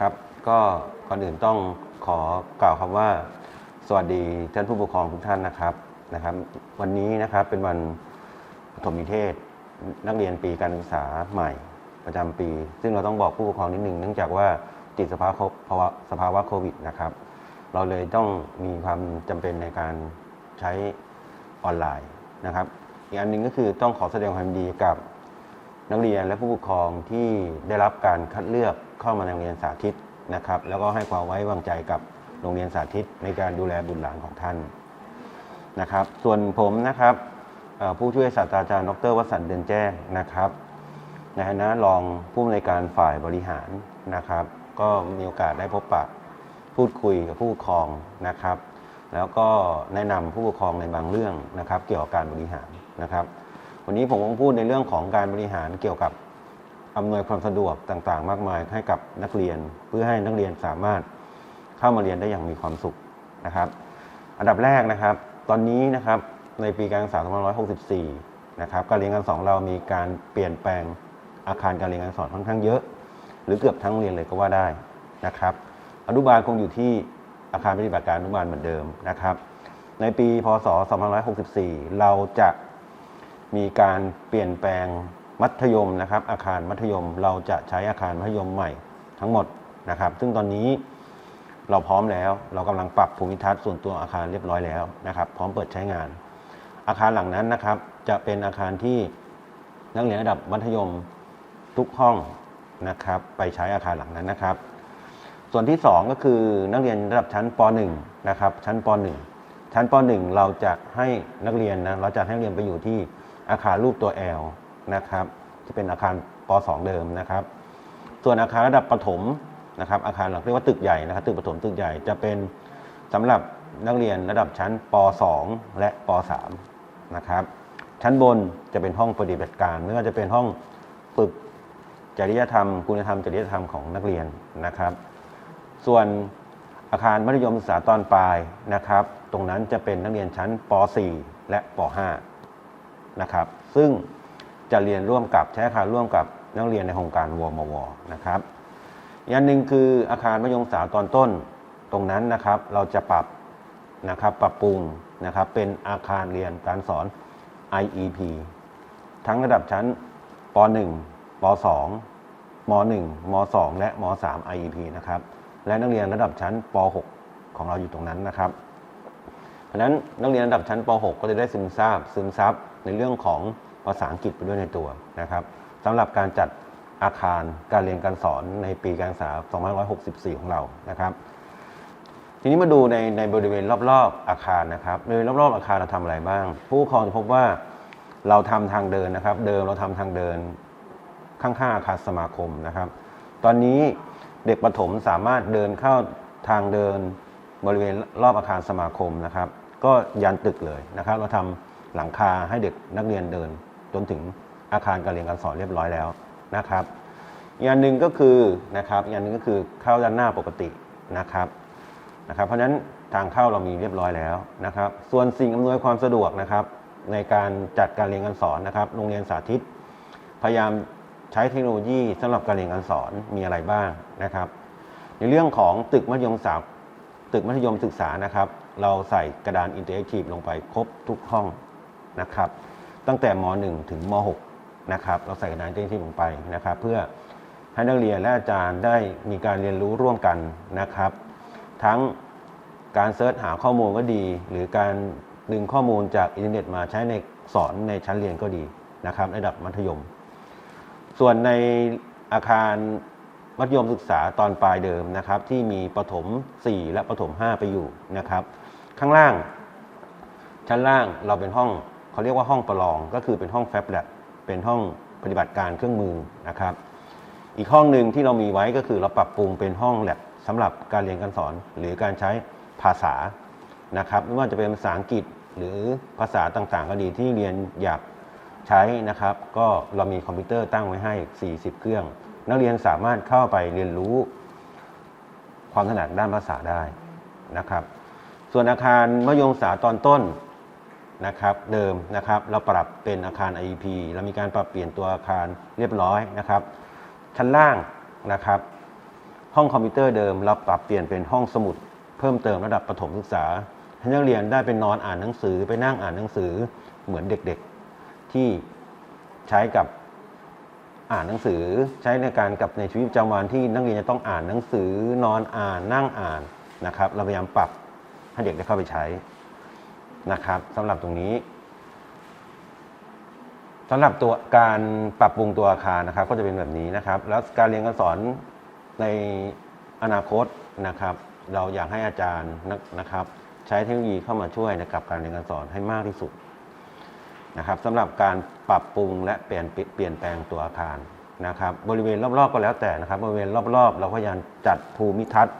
ครับก็ก่อนอื่นต้องขอกล่าวคำว่า สวัสดีท่านผู้ปกครองทุกท่านนะครับนะครับ วันนี้นะครับเป็นวันปฐมนิเทศนักเรียนปีการศึกษาใหม่ ประจำปี ซึ่งเราต้องบอกผู้ปกครองนิดนึงเนื่องจากว่าติดสภาวะภาวะสภาวะโควิดนะครับ เราเลยต้องมีความจำเป็นในการใช้ออนไลน์นะครับ อีกอันหนึ่งก็คือต้องขอแสดงความดีกับนักเรียนและผู้ปกครองที่ได้รับการคัดเลือก เข้ามาในโรงเรียนสาธิตนะครับ แล้วก็ให้ความไว้วางใจกับโรงเรียนสาธิตในการดูแลบุตรหลานของท่านนะครับ ส่วนผมนะครับผู้ช่วยศาสตราจารย์ดรวสันต์เดือนแจ้งนะครับในฐานะรองผู้อำนวยการฝ่ายบริหารนะครับ ก็มีโอกาสได้พบปะพูดคุยกับผู้ปกครองนะครับ แล้วก็แนะนำผู้ปกครองในบางเรื่องนะครับ เกี่ยวกับการบริหารนะครับ วันนี้ผมคงพูดในเรื่องของการบริหารเกี่ยวกับ อำนวยความสะดวกต่างๆ มากมายให้กับนักเรียนเพื่อให้นักเรียนสามารถเข้ามาเรียนได้อย่างมีความสุขนะครับ อันดับแรกนะครับ ตอนนี้นะครับในปีการศึกษา2564 นะครับการเรียนการสอนเรามีการเปลี่ยนแปลงอาคารการเรียนการสอนค่อนข้างเยอะ หรือเกือบทั้งโรงเรียนเลยก็ว่าได้นะครับอนุบาลคงอยู่ที่อาคารปฏิบัติการอนุบาลเหมือนเดิมนะครับ ในปีพศ 2564 เราจะมีการเปลี่ยนแปลง มัธยมนะครับ อาคารมัธยมเราจะใช้อาคารมัธยมใหม่ทั้งหมดนะครับ ซึ่งตอนนี้เราพร้อมแล้ว เรากำลังปรับภูมิทัศน์ส่วนตัวอาคารเรียบร้อยแล้วนะครับ พร้อมเปิดใช้งาน อาคารหลังนั้นนะครับ จะเป็นอาคารที่นักเรียนระดับมัธยมทุกห้องนะครับ ไปใช้อาคารหลังนั้นนะครับ ส่วนที่ 2 ก็คือนักเรียนระดับชั้นป .1 นะครับ ชั้นป .1 ชั้นป .1 เราจะให้นักเรียนนะเราจะให้นักเรียนไปอยู่ที่อาคารรูปตัว L นะครับที่เป็นอาคารป .2 เดิมนะครับ ส่วนอาคารระดับประถมนะครับ อาคารหลักเรียกว่าตึกใหญ่นะครับตึกประถมตึกใหญ่จะเป็นสำหรับนักเรียนระดับชั้นป .2 และป .3 นะครับชั้นบนจะเป็นห้องปฏิบัติการไม่ว่าจะเป็นห้องฝึกจริยธรรม คุณธรรมจริยธรรมของนักเรียนนะครับ ส่วนอาคารมัธยมศึกษาตอนปลายนะครับ ตรงนั้นจะเป็นนักเรียนชั้นป .4 และป .5 นะครับ ซึ่ง จะเรียนร่วมกับใช้อาคารร่วมกับนักเรียนในโครงการวมวนะครับอันหนึ่งคืออาคารมัธยมศึกษาตอนต้นตรงนั้นนะครับ เราจะปรับนะครับปรับปรุงนะครับเป็นอาคารเรียนการสอน IEP ทั้งระดับชั้นป .1 ป .2 ม .1 ม .2 และม .3 IEP นะครับและนักเรียนระดับชั้นป .6 ของเราอยู่ตรงนั้นนะครับเพราะฉะนั้นนักเรียนระดับชั้นป .6 ก็จะได้ซึมซาบซึมซับในเรื่องของ ภาษาอังกฤษไปด้วยในตัวนะครับสำหรับการจัดอาคารการเรียนการสอนในปีการศึกษา 2564 ของเรานะครับ ทีนี้มาดูในในบริเวณรอบๆอาคารนะครับบริเวณรอบๆอาคารเราทำอะไรบ้าง ผู้ปกครองจะพบว่าเราทำทางเดินนะครับ เดิมเราทำทางเดินข้างๆอาคารสมาคมนะครับ ตอนนี้เด็กประถมสามารถเดินเข้าทางเดินบริเวณรอบอาคารสมาคมนะครับ ก็ยันตึกเลยนะครับ เราทำหลังคาให้เด็กนักเรียนเดิน จนถึงอาคารการเรียนการสอนเรียบร้อยแล้วนะครับอีกอันหนึ่งก็คือนะครับอีกอันหนึ่งก็คือเข้าด้านหน้าปกตินะครับนะครับ เพราะฉะนั้นทางเข้าเรามีเรียบร้อยแล้วนะครับ ส่วนสิ่งอำนวยความสะดวกนะครับในการจัดการเรียนการสอนนะครับ โรงเรียนสาธิต พยายามใช้เทคโนโลยีสำหรับการเรียนการสอนมีอะไรบ้างนะครับ ในเรื่องของตึกมัธยมศึกษาตึกมัธยมศึกษานะครับ เราใส่กระดานอินเตอร์แอคทีฟลงไปครบทุกห้องนะครับ ตั้งแต่ม .1 ถึงม .6 นะครับเราใส่กระดานเตอร์แอคทีฟลงไปนะครับ เพื่อให้นักเรียนและอาจารย์ได้มีการเรียนรู้ร่วมกันนะครับ ทั้งการเสิร์ชหาข้อมูลก็ดี หรือการดึงข้อมูลจากอินเทอร์เน็ตมาใช้ในสอนในชั้นเรียนก็ดีนะครับระดับมัธยม ส่วนในอาคารมัธยมศึกษาตอนปลายเดิมนะครับ ที่มีประถม 4 และประถม 5 ไปอยู่นะครับ ข้างล่างชั้นล่างเราเป็นห้อง เขาเรียกว่าห้องประลองก็คือเป็นห้องแฟบแลบเป็นห้องปฏิบัติการเครื่องมือนะครับ อีกห้องหนึ่งที่เรามีไว้ก็คือเราปรับปรุงเป็นห้องแลบสำหรับการเรียนการสอน หรือการใช้ภาษานะครับไม่ว่าจะเป็นภาษาอังกฤษหรือภาษาต่างๆ ก็ดีที่เรียนอยากใช้นะครับ ก็เรามีคอมพิวเตอร์ตั้งไว้ให้ 40 เครื่อง นักเรียนสามารถเข้าไปเรียนรู้ ความถนัดด้านภาษาได้นะครับ ส่วนอาคารมยมศึกษาตอนต้น นะครับเดิมนะครับเราปรับเป็นอาคาร IEP เรามีการปรับเปลี่ยนตัวอาคารเรียบร้อยนะครับชั้นล่างนะครับ ห้องคอมพิวเตอร์เดิมเราปรับเปลี่ยนเป็นห้องสมุด เพิ่มเติมระดับประถมศึกษาให้นักเรียนได้ไปนอนอ่านหนังสือไปนั่งอ่านหนังสือเหมือนเด็กๆ ที่ใช้กับอ่านหนังสือใช้ในการกับในชีวิตประจำวันที่นักเรียนจะต้องอ่านหนังสือนอนอ่านนั่งอ่านนะครับ เราพยายามปรับให้เด็กได้เข้าไปใช้ นะครับสำหรับตรงนี้สำหรับตัวการปรับปรุงตัวอาคารนะครับ ก็จะเป็นแบบนี้นะครับ แล้วการเรียนการสอนในอนาคตนะครับ เราอยากให้อาจารย์นะครับ ใช้เทคโนโลยีเข้ามาช่วยในกับการเรียนการสอนให้มากที่สุดนะครับสำหรับการปรับปรุงและเปลี่ยนเปลี่ยนแปลงตัวอาคารนะครับ บริเวณรอบๆก็แล้วแต่นะครับ บริเวณรอบๆ เราพยายามจัดภูมิทัศน์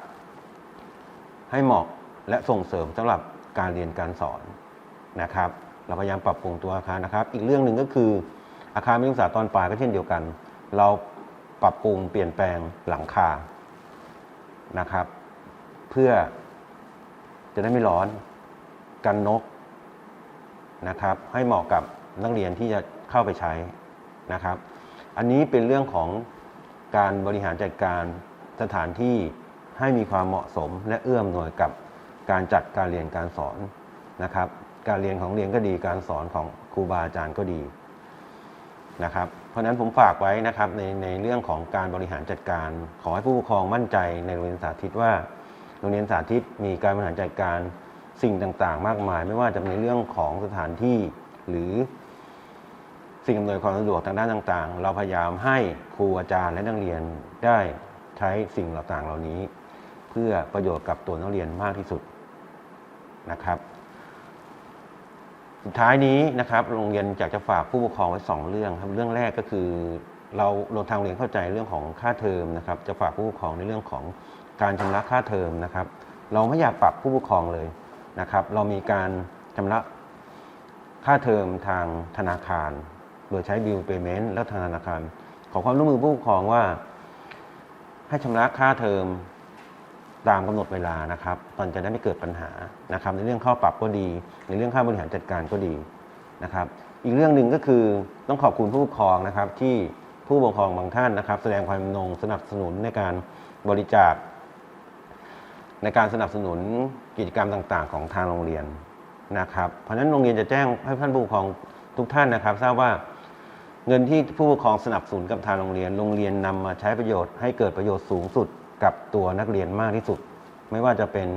ให้เหมาะและส่งเสริมสำหรับ การเรียนการสอนนะครับ เราพยายามปรับปรุงตัวอาคารนะครับ อีกเรื่องหนึ่งก็คืออาคารมัธยมศึกษาตอนปลายก็เช่นเดียวกัน เราปรับปรุงเปลี่ยนแปลงหลังคานะครับ เพื่อจะได้ไม่ร้อนกันนกนะครับ ให้เหมาะกับนักเรียนที่จะเข้าไปใช้นะครับ อันนี้เป็นเรื่องของการบริหารจัดการสถานที่ให้มีความเหมาะสมและเอื้อมหน่วยกับ การจัดการเรียนการสอนนะครับ การเรียนของเรียนก็ดีการสอนของครูบาอาจารย์ก็ดีนะครับ เพราะฉะนั้นผมฝากไว้นะครับในในเรื่องของการบริหารจัดการ ขอให้ผู้ปกครองมั่นใจในโรงเรียนสาธิตว่าโรงเรียนสาธิตมีการบริหารจัดการสิ่งต่างๆ มากมาย ไม่ว่าจะในเรื่องของสถานที่หรือสิ่งอำนวยความสะดวกทางด้านต่างๆ เราพยายามให้ครูอาจารย์และนักเรียนได้ใช้สิ่งต่างๆเหล่านี้ เพื่อประโยชน์กับตัวนักเรียนมากที่สุด นะครับ สุดท้ายนี้นะครับโรงเรียนอยากจะฝากผู้ปกครองไว้ 2 เรื่องครับเรื่องแรกก็คือ เราเราทางโรงเรียนเข้าใจเรื่องของค่าเทอมนะครับ จะฝากผู้ปกครองในเรื่องของการชำระค่าเทอมนะครับ เราไม่อยากปรับผู้ปกครองเลยนะครับ เรามีการชำระค่าเทอมทางธนาคาร โดยใช้บิลเปเมนต์และทางธนาคาร ขอความร่วมมือผู้ปกครองว่า ให้ชำระค่าเทอม ตามกำหนดเวลานะครับมันจะได้ไม่เกิดปัญหานะครับ ในเรื่องข้อปรับก็ดี ในเรื่องค่าบริหารจัดการก็ดีนะครับ อีกเรื่องหนึ่งก็คือต้องขอบคุณผู้ปกครองนะครับ ที่ผู้ปกครองบางท่านนะครับ แสดงความนงสนับสนุนในการบริจาค ในการสนับสนุนกิจกรรมต่างๆ ของทางโรงเรียนนะครับ เพราะฉะนั้นโรงเรียนจะแจ้งให้ท่านผู้ปกครองทุกท่านนะครับ ทราบว่าเงินที่ผู้ปกครองสนับสนุนกับทางโรงเรียน โรงเรียนนำมาใช้ประโยชน์ให้เกิดประโยชน์สูงสุด กับตัวนักเรียนมากที่สุด ไม่ว่าจะเป็น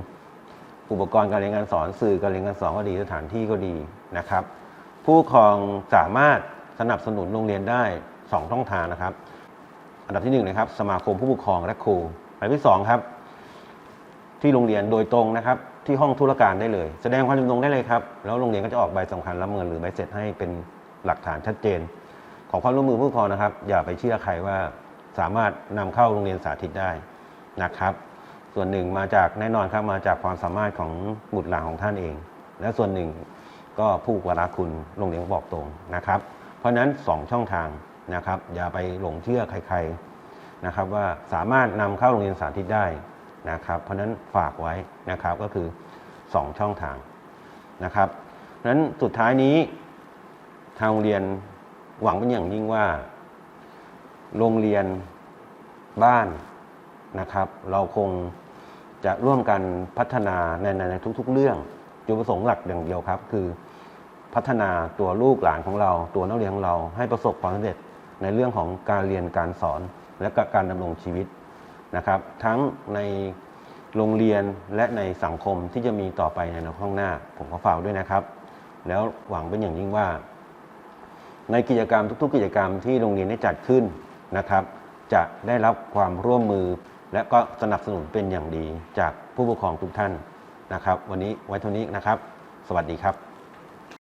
อุปกรณ์การเรียนการสอนสื่อการเรียนการสอนก็ดีสถานที่ก็ดีนะครับ ผู้ปกครองสามารถสนับสนุนโรงเรียนได้สองช่องทางนะครับ อันดับที่หนึ่งนะครับสมาคมผู้ปกครองและครูอันดับที่สองครับ ที่โรงเรียนโดยตรงนะครับ ที่ห้องธุรการได้เลย แสดงความจำนงได้เลยครับ แล้วโรงเรียนก็จะออกใบสำคัญรับเงินหรือใบเสร็จให้เป็นหลักฐานชัดเจน ของความร่วมมือผู้ปกครองนะครับ อย่าไปเชื่อใครว่าสามารถนำเข้าโรงเรียนสาธิตได้ นะครับ ส่วนหนึ่งมาจากแน่นอนครับมาจากความสามารถของบุตรหลานของท่านเอง และส่วนหนึ่งก็ผู้วาระคุณโรงเรียนบอกตรงนะครับ เพราะฉะนั้น 2 ช่องทางนะครับ อย่าไปหลงเชื่อใครๆนะครับ ว่าสามารถนำเข้าโรงเรียนสาธิตได้นะครับ เพราะฉะนั้นฝากไว้นะครับก็คือ 2 ช่องทางนะครับเพราะนั้นสุดท้ายนี้ทางโรงเรียนหวังเป็นอย่างยิ่งว่า โรงเรียนบ้าน นะครับ เราคงจะร่วมกันพัฒนาในในในทุก ๆ เรื่องจุดประสงค์หลักอย่างเดียวครับ คือพัฒนาตัวลูกหลานของเรา ตัวนักเรียนของเราให้ประสบความสำเร็จในเรื่องของการเรียนการสอนและกการดำรงชีวิตนะครับ ทั้งในโรงเรียนและในสังคมที่จะมีต่อไปในอนาคตข้างหน้า ผมขอฝากด้วยนะครับ แล้วหวังเป็นอย่างยิ่งว่า ในกิจกรรมทุก ๆ กิจกรรมที่โรงเรียนได้จัดขึ้นนะครับ จะได้รับความร่วมมือ และก็สนับสนุนเป็นอย่างดีจากผู้ปกครองทุกท่านนะครับ วันนี้ไว้เท่านี้นะครับ สวัสดีครับ